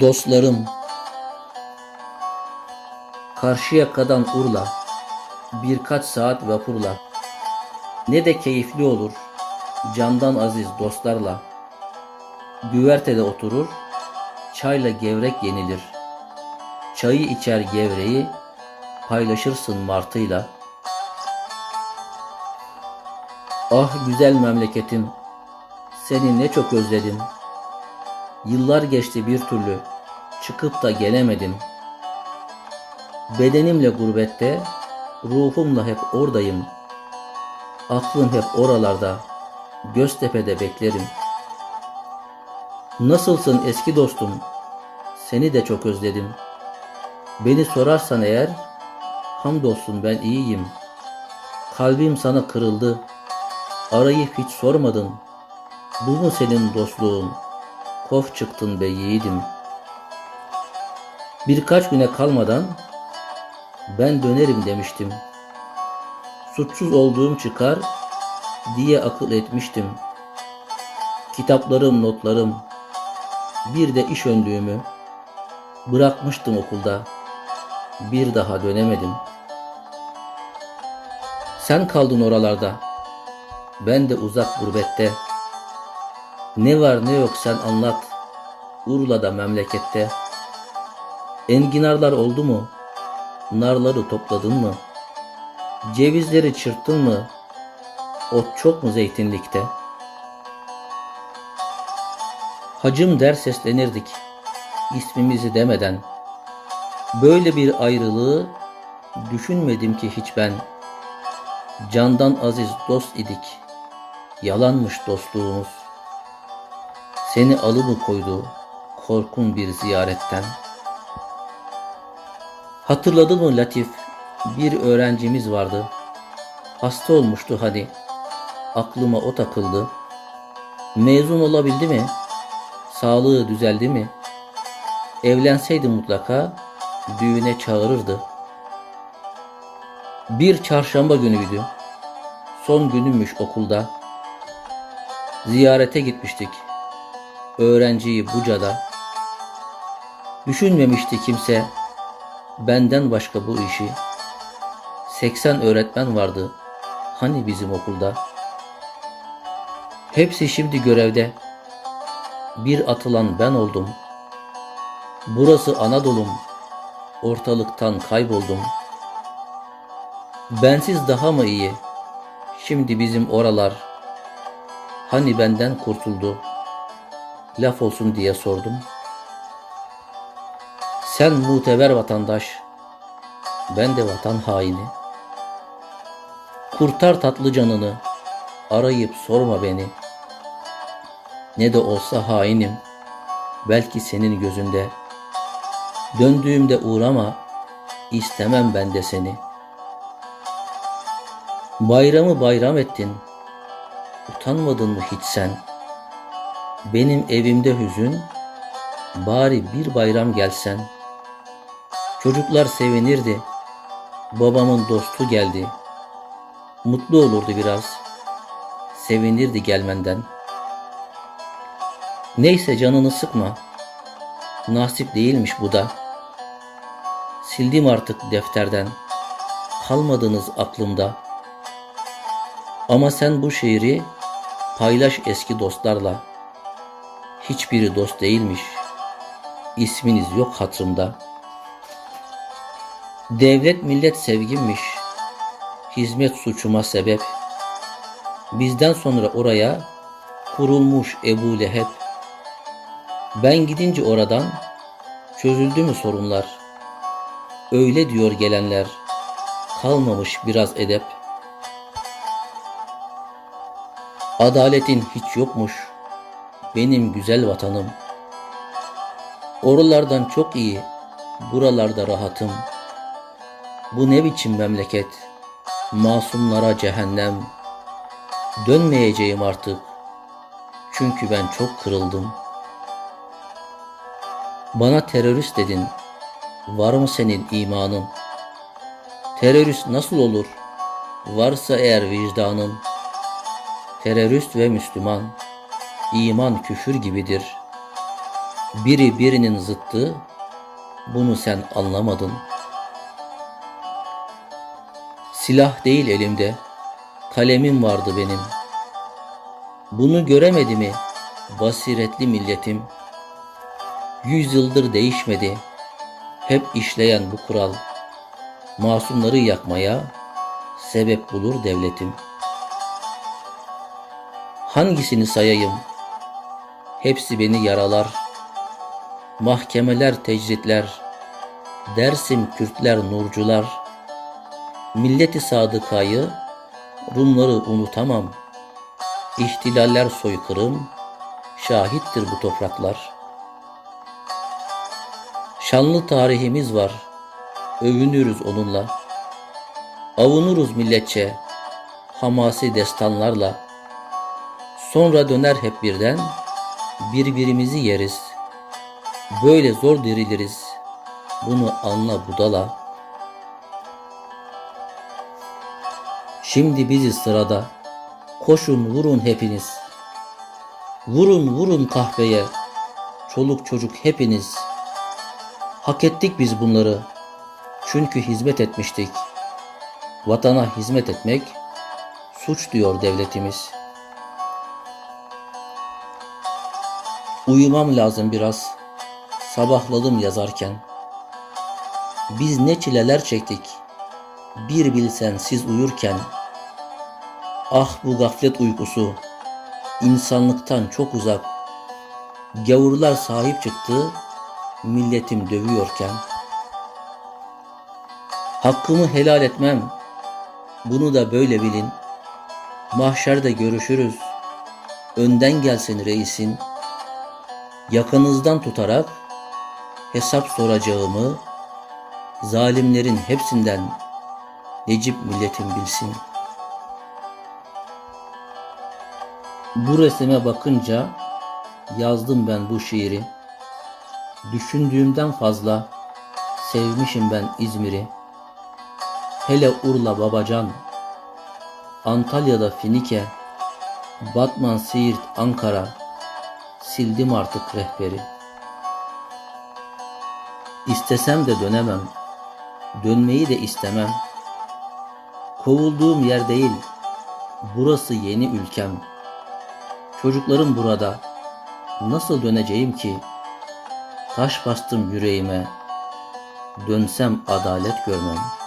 Dostlarım Karşıyaka'dan Urla Birkaç saat vapurla. Ne de keyifli olur Candan aziz dostlarla. Güvertede oturur Çayla gevrek yenilir. Çayı içer gevreği Paylaşırsın martıyla. Ah güzel memleketim Seni ne çok özledim. Yıllar geçti bir türlü çıkıp da gelemedim. Bedenimle gurbette, ruhumla hep oradayım. Aklım hep oralarda, Göztepe'de beklerim. Nasılsın eski dostum? Seni de çok özledim. Beni sorarsan eğer, hamdolsun ben iyiyim. Kalbim sana kırıldı. Arayıp hiç sormadın. Bu mu senin dostluğun?'' Kof çıktın be yiğidim. Birkaç güne kalmadan ben dönerim demiştim. Suçsuz olduğum çıkar diye akıl etmiştim. Kitaplarım, notlarım, bir de iş önlüğümü bırakmıştım okulda. Bir daha dönemedim. Sen kaldın oralarda. Ben de uzak gurbette. Ne var ne yok sen anlat. Urla'da memlekette. Enginarlar oldu mu? Narları topladın mı? Cevizleri çırptın mı? Ot çok mu zeytinlikte? Hacım der seslenirdik. ismimizi demeden. Böyle bir ayrılığı düşünmedim ki hiç ben. Candan aziz dost idik. Yalanmış dostluğumuz. Seni alı mı koydu korkun bir ziyaretten? Hatırladın mı Latif? Bir öğrencimiz vardı. Hasta olmuştu hani. Aklıma o takıldı. Mezun olabildi mi? Sağlığı düzeldi mi? Evlenseydi mutlaka düğüne çağırırdı. Bir çarşamba günüydü. Son günümmüş okulda. Ziyarete gitmiştik öğrenciyi Buca'da. Düşünmemişti kimse benden başka bu işi. 80 öğretmen vardı hani bizim okulda. Hepsi şimdi görevde. Bir atılan ben oldum. Burası Anadolu'm. Ortalıktan kayboldum. Bensiz daha mı iyi? Şimdi bizim oralar. Hani benden kurtuldu.'' laf olsun diye sordum. Sen muteber vatandaş, ben de vatan haini. Kurtar tatlı canını, arayıp sorma beni. Ne de olsa hainim, belki senin gözünde. Döndüğümde uğrama, istemem ben de seni. Bayramı bayram ettin, utanmadın mı hiç sen?'' Benim evimde hüzün, bari bir bayram gelsen. Çocuklar sevinirdi, babamın dostu geldi. Mutlu olurdu biraz, sevinirdi gelmenden. Neyse canını sıkma, nasip değilmiş bu da. Sildim artık defterden, kalmadınız aklımda. Ama sen bu şiiri paylaş eski dostlarla.'' Hiçbiri dost değilmiş. İsminiz yok hatırımda. Devlet millet sevgimmiş. Hizmet suçuma sebep. Bizden sonra oraya kurulmuş Ebu Leheb. Ben gidince oradan çözüldü mü sorunlar? Öyle diyor gelenler. Kalmamış biraz edep. Adaletin hiç yokmuş.'' benim güzel vatanım. Oralardan çok iyi, buralarda rahatım. Bu ne biçim memleket, masumlara cehennem. Dönmeyeceğim artık, çünkü ben çok kırıldım. Bana terörist dedin, var mı senin imanın? Terörist nasıl olur? Varsa eğer vicdanın, terörist ve Müslüman.'' iman küfür gibidir. Biri birinin zıttı, bunu sen anlamadın. Silah değil elimde, kalemim vardı benim. Bunu göremedi mi basiretli milletim? Yüz yıldır değişmedi, hep işleyen bu kural. Masumları yakmaya sebep bulur devletim. Hangisini sayayım? Hepsi beni yaralar. Mahkemeler tecritler, Dersim Kürtler nurcular, Milleti sadıkayı, Rumları unutamam. İhtilaller soykırım, şahittir bu topraklar. Şanlı tarihimiz var, övünürüz onunla. Avunuruz milletçe, hamasi destanlarla. Sonra döner hep birden, birbirimizi yeriz. Böyle zor diriliriz, bunu anla budala. Şimdi bizi sırada, koşun vurun hepiniz. Vurun vurun kahveye, çoluk çocuk hepiniz. Hak ettik biz bunları, çünkü hizmet etmiştik. Vatana hizmet etmek suç diyor devletimiz. Uyumam lazım biraz. Sabahladım yazarken. Biz ne çileler çektik. Bir bilsen siz uyurken. Ah bu gaflet uykusu. insanlıktan çok uzak. Gavurlar sahip çıktı. Milletim dövüyorken. Hakkımı helal etmem. Bunu da böyle bilin. Mahşerde görüşürüz. Önden gelsin reisin. Yakınızdan tutarak hesap soracağımı zalimlerin hepsinden Necip milletim bilsin. Bu resime bakınca yazdım ben bu şiiri. Düşündüğümden fazla sevmişim ben İzmir'i. Hele Urla Babacan, Antalya'da Finike, Batman, Siirt, Ankara, sildim artık rehberi. İstesem de dönemem, dönmeyi de istemem. Kovulduğum yer değil, burası yeni ülkem. Çocuklarım burada, nasıl döneceğim ki? Taş bastım yüreğime, dönsem adalet görmem.''